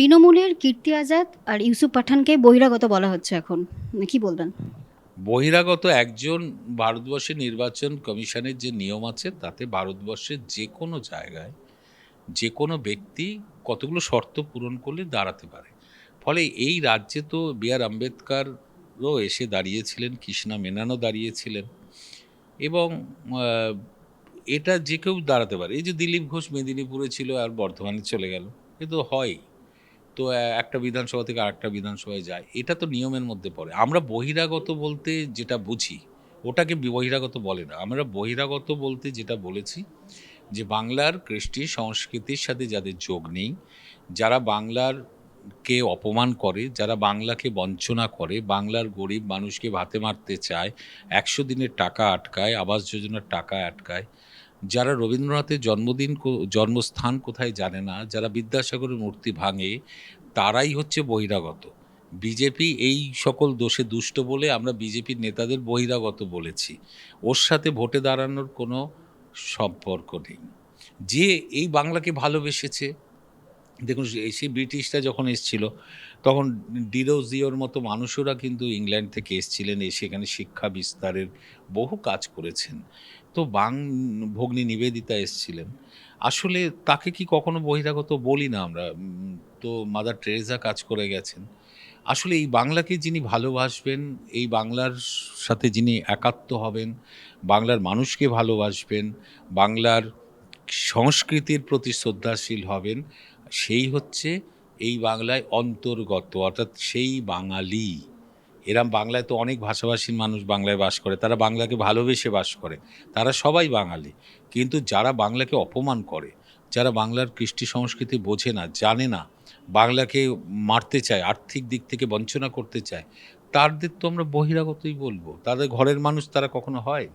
তৃণমূলের কীর্তি আজাদ আর ইউসুফ পাঠানকে বহিরাগত বলা হচ্ছে এখন। কি বলবেন? বহিরাগত একজন ভারতবর্ষের নির্বাচন কমিশনের যে নিয়ম আছে, তাতে ভারতবর্ষের যে কোনো জায়গায় যে কোনো ব্যক্তি কতগুলো শর্ত পূরণ করলে দাঁড়াতে পারে। ফলে এই রাজ্যে তো বি আর আম্বেদকরও এসে দাঁড়িয়েছিলেন, কৃষ্ণা মেনানও দাঁড়িয়েছিলেন এবং এটা যে কেউ দাঁড়াতে পারে। এই যে দিলীপ ঘোষ মেদিনীপুরে ছিল আর বর্ধমানে চলে গেল, এ তো হয় তো একটা বিধানসভা থেকে আরেকটা বিধানসভায় যায়। এটা তো নিয়মের মধ্যে পড়ে। আমরা বহিরাগত বলতে যেটা বুঝি, ওটাকে বহিরাগত বলে না। আমরা বহিরাগত বলতে যেটা বলেছি, যে বাংলার কৃষ্টি সংস্কৃতির সাথে যাদের যোগ নেই, যারা বাংলার কে অপমান করে, যারা বাংলাকে বঞ্চনা করে, বাংলার গরিব মানুষকে ভাতে মারতে চায়, একশো দিনের টাকা আটকায়, আবাস যোজনার টাকা আটকায় যারা রবীন্দ্রনাথের জন্মদিন জন্মস্থান কোথায় জানে না, যারা বিদ্যাসাগরের মূর্তি ভাঙে, তারাই হচ্ছে বহিরাগত। বিজেপি এই সকল দোষে দুষ্ট বলে আমরা বিজেপির নেতাদের বহিরাগত বলেছি। ওর সাথে ভোটে দাঁড়ানোর কোনো সম্পর্ক নেই। যে এই বাংলাকে ভালোবেসেছে দেখুন সে- সেই ব্রিটিশরা যখন এসছিল, তখন ডিরোজিওর মতো মানুষেরা কিন্তু ইংল্যান্ড থেকে এসছিলেন, এসে এখানে শিক্ষা বিস্তারের বহু কাজ করেছেন। তো বাং ভগ্নী নিবেদিতা এসছিলেন। আসলে তাকে কি কখনো বহিরাগত বলি না আমরা? তো মাদার টেরেজা কাজ করে গেছেন। আসলে এই বাংলাকে যিনি ভালোবাসবেন, এই বাংলার সাথে যিনি একাত্ম হবেন, বাংলার মানুষকে ভালোবাসবেন, বাংলার সংস্কৃতির প্রতি শ্রদ্ধাশীল হবেন সেই হচ্ছে এই বাংলায় অন্তর্গত, অর্থাৎ সেই বাঙালি। এরম বাংলায় তো অনেক ভাষাভাষীর মানুষ বাংলায় বাস করে, তারা বাংলাকে ভালোবেসে বাস করে, তারা সবাই বাঙালি। কিন্তু যারা বাংলাকে অপমান করে, যারা বাংলার কৃষ্টি সংস্কৃতি বোঝে না, জানে না, বাংলাকে মারতে চায়, আর্থিক দিক থেকে বঞ্চনা করতে চায়, তাদের তো আমরা বহিরাগতই বলব। তাদের ঘরের মানুষ তারা কখনো হয়?